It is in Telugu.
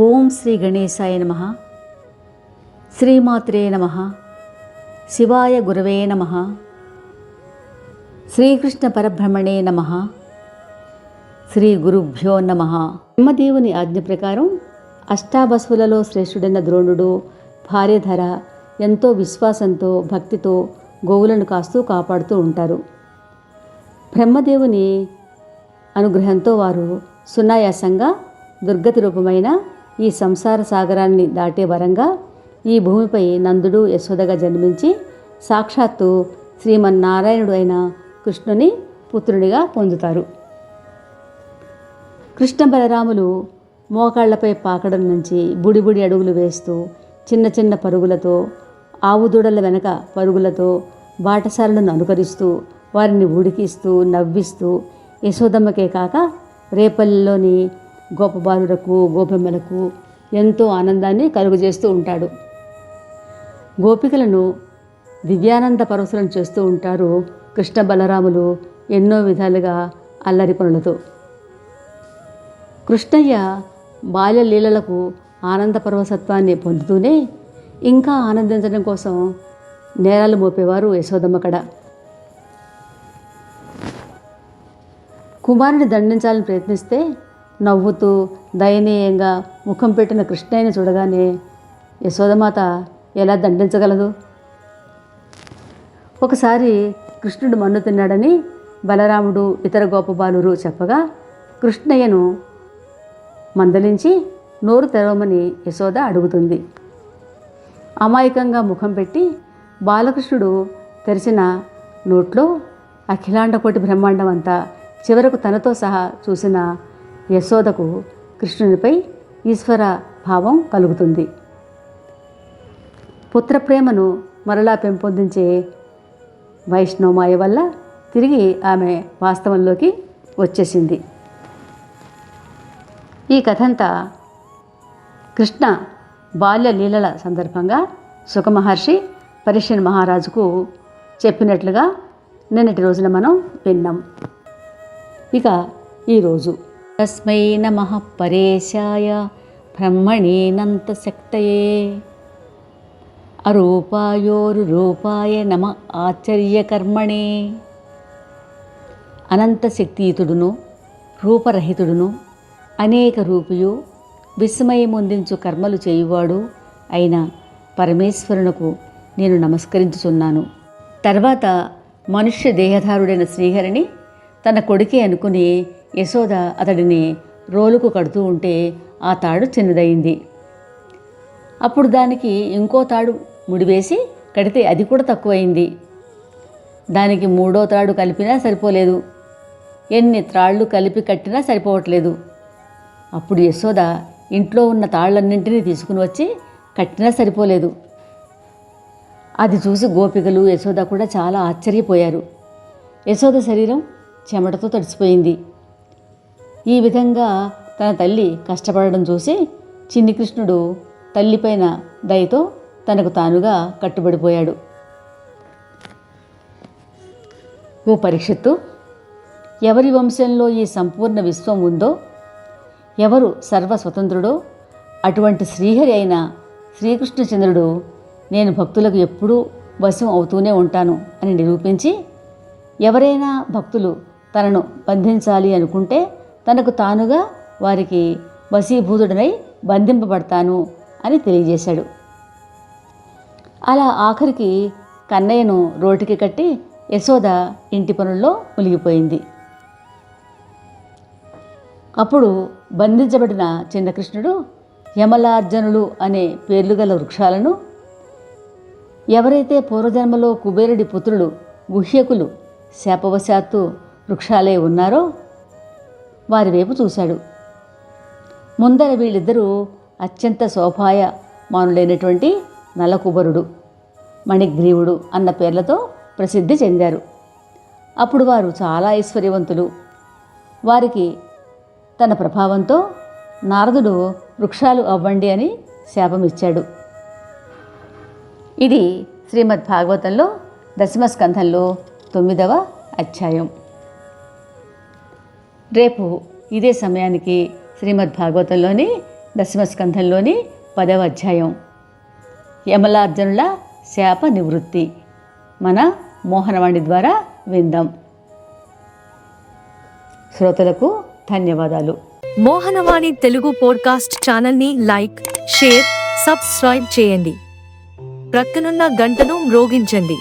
ఓం శ్రీ గణేశాయ నమ. శ్రీమాత్రే నమ. శివాయ గురవే నమ. శ్రీకృష్ణ పరబ్రహ్మణే నమ. శ్రీ గురుభ్యో నమ. బ్రహ్మదేవుని ఆజ్ఞ ప్రకారం అష్టాబసువులలో శ్రేష్ఠుడైన ద్రోణుడు భార్యధర ఎంతో విశ్వాసంతో భక్తితో గోవులను కాస్తూ కాపాడుతూ ఉంటారు. బ్రహ్మదేవుని అనుగ్రహంతో వారు సునాయాసంగా దుర్గతి రూపమైన ఈ సంసార సాగరాన్ని దాటే వరంగా ఈ భూమిపై నందుడు యశోదగా జన్మించి సాక్షాత్తు శ్రీమన్నారాయణుడు అయిన కృష్ణుని పుత్రుడిగా పొందుతారు. కృష్ణ బలరాములు మోకాళ్ళపై పాకడం నుంచి బుడిబుడి అడుగులు వేస్తూ చిన్న చిన్న పరుగులతో ఆవుదూడల వెనక పరుగులతో బాటసారులను అనుకరిస్తూ వారిని ఉడికిస్తూ నవ్విస్తూ యశోదమ్మకే కాక రేపల్లిలోని గోపబాలులకు గోపెమ్మలకు ఎంతో ఆనందాన్ని కలుగజేస్తూ ఉంటాడు. గోపికలను దివ్యానంద పరవశనం చేస్తూ ఉంటారు కృష్ణ బలరాములు ఎన్నో విధాలుగా అల్లరి పనులతో. కృష్ణయ్య బాల్య లీలలకు ఆనంద పరవసత్వాన్ని పొందుతూనే ఇంకా ఆనందించడం కోసం నేరాలు మోపేవారు యశోదమ్మ కడ. కుమారుని దండించాలని ప్రయత్నిస్తే నవ్వుతూ దయనీయంగా ముఖం పెట్టిన కృష్ణయ్యని చూడగానే యశోదమాత ఎలా దండించగలదు? ఒకసారి కృష్ణుడు మన్ను తిన్నాడని బలరాముడు ఇతర గోపబాలురు చెప్పగా కృష్ణయ్యను మందలించి నోరు తెరవమని యశోద అడుగుతుంది. అమాయకంగా ముఖం పెట్టి బాలకృష్ణుడు తెరిచిన నోట్లో అఖిలాండకోటి బ్రహ్మాండం అంతా చివరకు తనతో సహా చూసిన యశోదకు కృష్ణునిపై ఈశ్వర భావం కలుగుతుంది. పుత్రప్రేమను మరలా పెంపొందించే వైష్ణవమాయ వల్ల తిరిగి ఆమె వాస్తవంలోకి వచ్చేసింది. ఈ కథంతా కృష్ణ బాల్య లీలల సందర్భంగా సుఖమహర్షి పరీక్షణ్ మహారాజుకు చెప్పినట్లుగా నిన్నటి రోజున మనం విన్నాం. ఇక ఈరోజు తస్మై నమ పరేశాయ బ్రహ్మణీనంతశక్తయే. అరూపాయోరు రూపాయ నమ ఆశ్చర్యకర్మణే అనంతశక్తియుతుడును రూపరహితుడును అనేక రూపియు విస్మయముందించు కర్మలు చేయువాడు అయిన పరమేశ్వరునకు నేను నమస్కరించుచున్నాను. తర్వాత మనుష్య దేహధారుడైన శ్రీహరిని తన కొడుకే అనుకుని యశోద అతడిని రోలుకు కడుతూ ఉంటే ఆ తాడు చిన్నదయింది. అప్పుడు దానికి ఇంకో తాడు ముడివేసి కడితే అది కూడా తక్కువైంది దానికి మూడో తాడు కలిపినా సరిపోలేదు. ఎన్ని త్రాళ్ళు కలిపి కట్టినా సరిపోవట్లేదు. అప్పుడు యశోద ఇంట్లో ఉన్న తాళ్ళన్నింటినీ తీసుకుని వచ్చి కట్టినా సరిపోలేదు. అది చూసి గోపికలు యశోద కూడా చాలా ఆశ్చర్యపోయారు. యశోద శరీరం చెమటతో తడిసిపోయింది. ఈ విధంగా తన తల్లి కష్టపడడం చూసి చిన్ని కృష్ణుడు తల్లిపైన దయతో తనకు తానుగా కట్టుబడిపోయాడు. ఓ పరీక్షత్తు ఎవరి వంశంలో ఈ సంపూర్ణ విశ్వం ఉందో ఎవరు సర్వస్వతంత్రుడో అటువంటి శ్రీహరి అయిన శ్రీకృష్ణచంద్రుడు నేను భక్తులకు ఎప్పుడూ వశం అవుతూనే ఉంటాను అని నిరూపించి ఎవరైనా భక్తులు తనను బంధించాలి అనుకుంటే తనకు తానుగా వారికి వశీభూతుడనై బంధింపబడతాను అని తెలియజేశాడు. అలా ఆఖరికి కన్నయ్యను రోటికి కట్టి యశోద ఇంటి పనుల్లో మునిగిపోయింది. అప్పుడు బంధించబడిన చిన్న కృష్ణుడు యమలార్జనులు అనే పేర్లు గల వృక్షాలను ఎవరైతే పూర్వజన్మలో కుబేరుడి పుత్రులు గుహ్యకులు శాపవశాత్తు వృక్షాలే ఉన్నారో వారి వైపు చూశాడు. ముందర వీళ్ళిద్దరూ అత్యంత శోభాయ మానులైనటువంటి నలకుబరుడు మణిగ్రీవుడు అన్న పేర్లతో ప్రసిద్ధి చెందారు. అప్పుడు వారు చాలా ఐశ్వర్యవంతులు. వారికి తన ప్రభావంతో నారదుడు వృక్షాలు అవ్వండి అని శాపమిచ్చాడు. ఇది శ్రీమద్ భాగవతంలో దశమ స్కంధంలో తొమ్మిదవ అధ్యాయం. రేపు ఇదే సమయానికి శ్రీమద్ భాగవతంలోని దశమస్కంధంలోని పదవ అధ్యాయం. యమలార్జునుల శాప నివృత్తి. మన మోహనవాణి ద్వారా విందాం. శ్రోతలకు ధన్యవాదాలు. మోహనవాణి తెలుగు పోడ్కాస్ట్ ఛానల్ని లైక్ షేర్ సబ్స్క్రైబ్ చేయండి. ప్రక్కనున్న గంటను మ్రోగించండి.